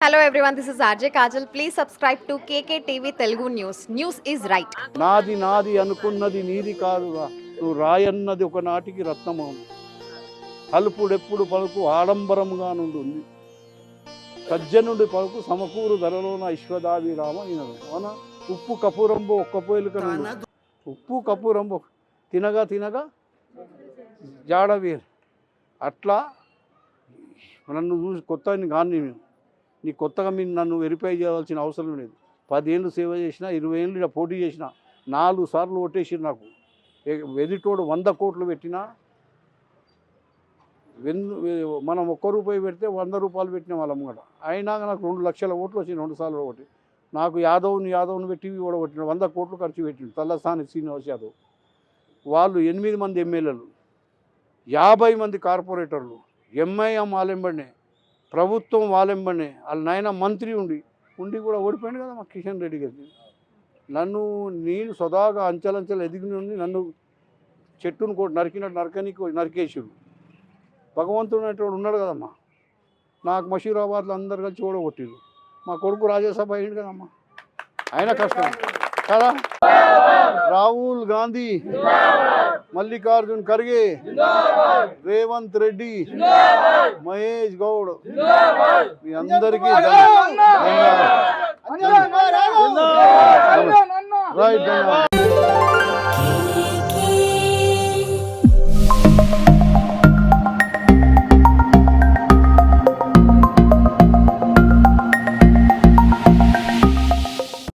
Hello everyone this is RJ Kajal please subscribe to KK TV Telugu news news is right నాది నాది అనుకున్నది నీది కాదుగా నువ్వు రాయన్నది ఒకనాటికి రత్నమౌను అల్పుడెప్పుడు పలుకు ఆడంబరముగా నుండి సజ్జనుడి పలుకు సమకూరు ధరలోన ఐశ్వదాభిరామ ఈనదు అవునా? ఉప్పు కపూరంబు ఒక్క పోయిలుక ఉప్పు కపూరంబు తినగా తినగా? జాడవీర్. అట్లా? నన్ను చూసి కొత్త కానీ నేను. నీ కొత్తగా మీరు నన్ను వెరిఫై చేయాల్సిన అవసరం లేదు. పదేళ్ళు సేవ చేసిన ఇరవై ఏళ్ళు ఇలా పోటీ చేసిన నాలుగు సార్లు ఓటేసి నాకు. వెదిటోడు ఎదుటోడు వంద కోట్లు పెట్టినా వెన్ను మనం ఒక్క రూపాయి పెడితే వంద రూపాయలు పెట్టిన వాళ్ళం కూడా అయినా నాకు రెండు లక్షల ఓట్లు వచ్చినాయి రెండు సార్లు ఒకటి నాకు యాదవ్ని యాదవ్ని పెట్టి కూడా కొట్టిన వంద కోట్లు ఖర్చు పెట్టిండు తల్లసాని శ్రీనివాస్ యాదవ్. వాళ్ళు ఎనిమిది మంది ఎమ్మెల్యేలు యాభై మంది కార్పొరేటర్లు ఎంఐఎం ఆలెంబడినే ప్రభుత్వం వాళ్ళెంబడి వాళ్ళ నాయన మంత్రి ఉండి ఉండి కూడా ఓడిపోయాడు కదా మా కిషన్ రెడ్డి గారిని నన్ను నేను సదాగా అంచెలంచెలు ఎదిగి ఉండి నన్ను చెట్టును కూడా నరికినట్టు నరకనికి నరికేసాడు భగవంతుడు అనేటువంటి ఉన్నాడు కదమ్మా నాకు మషీరాబాద్లో అందరు కలిసి ఓడగొట్టిరు మా కొడుకు రాజ్యసభ అయ్యిండు కదమ్మా ఆయన కష్టం. కదా? రాహుల్ గాంధీ మల్లికార్జున్ ఖర్గే రేవంత్ రెడ్డి మహేష్ గౌడ్ మీ అందరికీ ధన్యవాదాలు. రైట్ ధన్యవాదాలు